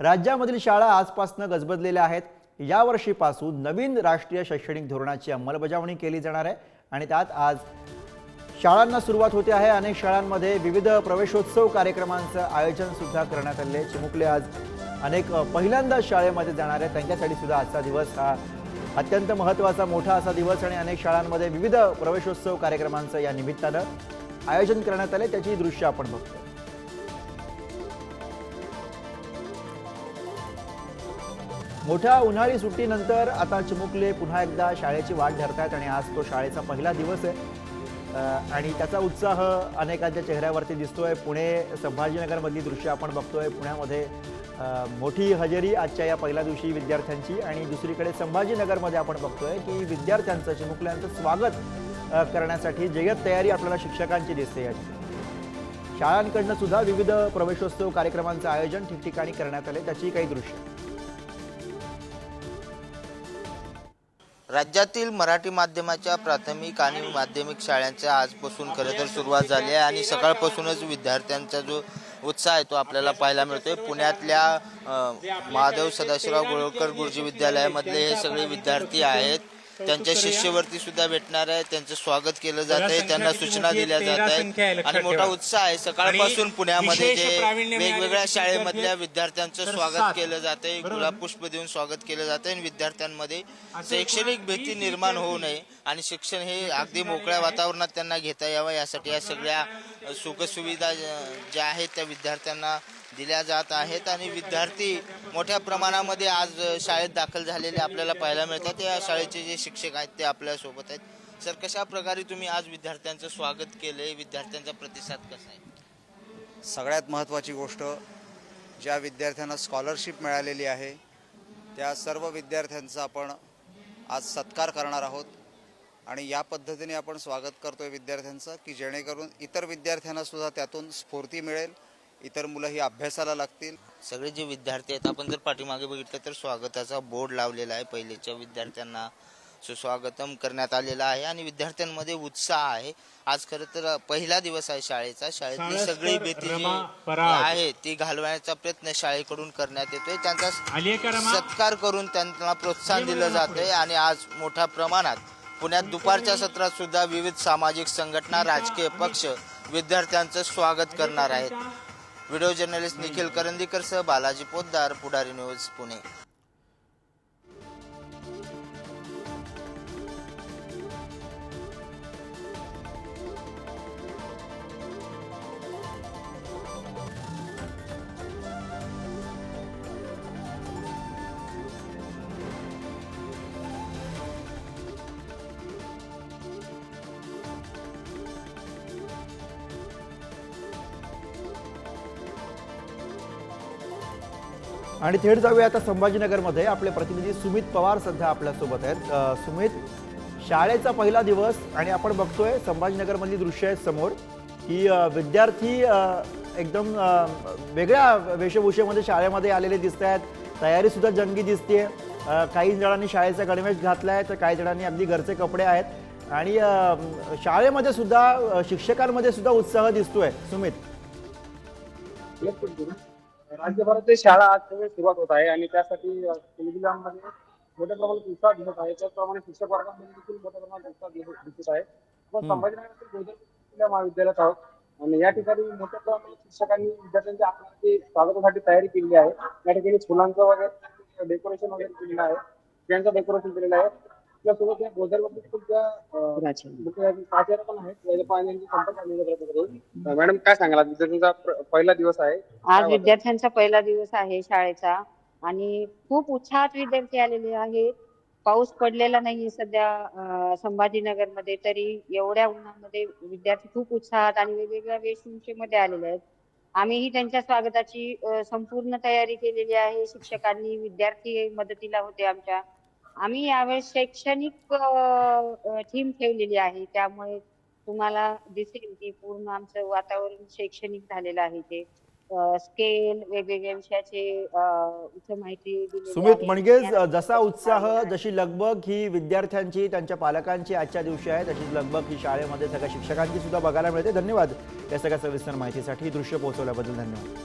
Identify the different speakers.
Speaker 1: राज्यामधील शाळा आजपासून गजबजलेल्या आहेत. यावर्षीपासून नवीन राष्ट्रीय शैक्षणिक धोरणाची अंमलबजावणी केली जाणार आहे आणि त्यात आज शाळांना सुरुवात होते आहे. अनेक शाळांमध्ये विविध प्रवेशोत्सव कार्यक्रमांचं आयोजन सुद्धा करण्यात आले चिमुकले आज अनेक पहिल्यांदाच शाळेमध्ये जाणार आहे त्यांच्यासाठी सुद्धा आजचा दिवस हा अत्यंत महत्त्वाचा मोठा असा दिवस आणि अनेक शाळांमध्ये विविध प्रवेशोत्सव कार्यक्रमांचं या निमित्तानं आयोजन करण्यात आले त्याची दृश्य आपण बघतो मोठ्या उन्हाळी सुट्टीनंतर आता चिमुकले पुन्हा एकदा शाळेची वाट धरतायत आणि आज तो शाळेचा पहिला दिवस आहे. आणि त्याचा उत्साह अनेकांच्या चेहऱ्यावरती दिसतोय. पुणे संभाजीनगरमधली दृश्य आपण बघतोय. पुण्यामध्ये मोठी हजेरी आजच्या या पहिल्या दिवशी विद्यार्थ्यांची आणि दुसरीकडे संभाजीनगरमध्ये आपण बघतोय की विद्यार्थ्यांचं चिमुकल्यांचं स्वागत करण्यासाठी जय्यत तयारी आपल्याला शिक्षकांची दिसते या शाळांकडनं सुद्धा विविध प्रवेशोत्सव कार्यक्रमांचं आयोजन ठिकठिकाणी करण्यात आले त्याची काही दृश्य.
Speaker 2: राज्यातील मराठी माध्यमाच्या प्राथमिक आणि माध्यमिक शाळांच्या आजपासून खरं तर सुरुवात झाली आहे आणि सकाळपासूनच विद्यार्थ्यांचा जो उत्साह आहे तो आपल्याला पाहायला मिळतोय. पुण्यातल्या महादेव सदाशिवराव गोळकर गुरुजी विद्यालयामधले हे सगळे विद्यार्थी आहेत. त्यांच्या शिष्यवृत्ती सुद्धा भेटणार आहे त्यांचं स्वागत केलं जात आहे त्यांना सूचना दिल्या जात आहेत आणि मोठा उत्साह आहे. सकाळपासून पुण्यामध्ये जे वेगवेगळ्या शाळेमधल्या विद्यार्थ्यांचं स्वागत केलं जात आहे गुलाब पुष्प देऊन स्वागत केलं जात आहे आणि विद्यार्थ्यांमध्ये शैक्षणिक भीती निर्माण होऊ नये आणि शिक्षण हे अगदी मोकळ्या वातावरणात त्यांना घेता यावं. यासाठी या सगळ्या सुखसुविधा ज्या आहेत त्या विद्यार्थ्यांना दिल्या जात आहेत आणि विद्यार्थी मोठ्या प्रमाणामध्ये आज शाळेत दाखल झालेले आपल्याला पाहायला मिळतात. या शाळेचे जे शिक्षक आहेत ते आपल्यासोबत आहेत. सर कशा प्रकारे तुम्ही आज विद्यार्थ्यांचं स्वागत केले विद्यार्थ्यांचा प्रतिसाद कसा आहे?
Speaker 3: सगळ्यात महत्त्वाची गोष्ट ज्या विद्यार्थ्यांना स्कॉलरशिप मिळालेली आहे त्या सर्व विद्यार्थ्यांचा आपण आज सत्कार करणार आहोत. आणि या पद्धतीने आपण स्वागत करतोय विद्यार्थ्यांचं की जेणेकरून इतर विद्यार्थ्यांना सुद्धा त्यातून स्फूर्ती मिळेल. इतर मुलंही अभ्यासाला लागतील.
Speaker 2: सगळे जे विद्यार्थी आहेत आपण जर पाठीमागे बघितलं तर स्वागताचा बोर्ड लावलेला आहे. पहिलेच्या विद्यार्थ्यांना सुस्वागतम करण्यात आलेला आहे आणि विद्यार्थ्यांमध्ये उत्साह आहे. आज खरं तर पहिला दिवस आहे शाळेचा. शाळेतली सगळी भीती आहे ती घालवण्याचा प्रयत्न शाळेकडून करण्यात येतोय. त्यांचा सत्कार करून त्यांना प्रोत्साहन दिलं जातंय आणि आज मोठ्या प्रमाणात पुण्यात दुपारच्या सत्रात सुद्धा विविध सामाजिक संघटना राजकीय पक्ष विद्यार्थ्यांचं स्वागत करणार आहेत. व्हिडिओ जर्नलिस्ट निखिल करंदीकर सह बालाजी पोद्दार पुढारी न्यूज पुणे.
Speaker 1: आणि थेट जाऊया आता संभाजीनगरमध्ये. आपले प्रतिनिधी सुमित पवार सध्या आपल्यासोबत आहेत. सुमित शाळेचा पहिला दिवस आणि आपण बघतोय संभाजीनगरमधली दृश्य आहेत समोर. की विद्यार्थी एकदम वेगळ्या वेशभूषेमध्ये शाळेमध्ये आलेले दिसत आहेत तयारी सुद्धा जंगी दिसते काही जणांनी शाळेचा गणवेश घातलाय तर काही जणांनी अगदी घरचे कपडे आहेत. आणि शाळेमध्ये सुद्धा शिक्षकांमध्ये सुद्धा उत्साह दिसतोय. सुमित.
Speaker 4: राज्यभरातील शाळा आज सगळे सुरुवात होत आहे आणि त्यासाठी मुलांमध्ये मोठ्या प्रमाणात उत्साह दिसत आहे. त्याचप्रमाणे शिक्षक वर्गामध्ये देखील मोठ्या प्रमाणात उत्साह दिसत आहे. आपण संभाजीनगरातील गोदर महाविद्यालयात आहोत. आणि या ठिकाणी मोठ्या प्रमाणात शिक्षकांनी विद्यार्थ्यांच्या आगमनाची स्वागतासाठी तयारी केलेली आहे. या ठिकाणी फुलांचं वगैरे डेकोरेशन वगैरे केलेलं आहे. त्यांचं डेकोरेशन केलेलं आहे. त्यासोबत या प्राचार्य पण आहेत. पाहण्यांची संपर्क साधण्याचा प्रयत्न करू मॅडम काय सांगाल? आज विद्यार्थ्यांचा पहिला दिवस आहे.
Speaker 5: आज विद्यार्थ्यांचा पहिला दिवस आहे शाळेचा. आणि खूप उत्साहात विद्यार्थी आलेले आहेत. पाऊस पडलेला नाही सध्या अं, संभाजीनगरमध्ये. तरी एवढ्या उन्हामध्ये विद्यार्थी खूप उत्साहात आणि वेगवेगळ्या वेशभूषेमध्ये आलेले आहेत. आम्हीही त्यांच्या स्वागताची संपूर्ण तयारी केलेली आहे. शिक्षकांनी विद्यार्थी मदतीला होते आमच्या. आम्ही यावेळेस शैक्षणिक थीम ठेवलेली आहे. त्यामुळे तुम्हाला दिसेल की पूर्ण आमचं वातावरण शैक्षणिक झालेलं आहे ते स्केल वेगवेगळ्या विषयाचे माहिती
Speaker 1: सुमित
Speaker 5: या-
Speaker 1: जसा उत्साह जशी लगबग ही विद्यार्थ्यांची त्यांच्या पालकांची आजच्या दिवशी आहे तशीच लगबग ही शाळेमध्ये सगळ्या शिक्षकांची सुद्धा बघायला मिळते. धन्यवाद या सगळ्या सविस्तर माहितीसाठी. दृश्य पोहोचवल्याबद्दल धन्यवाद.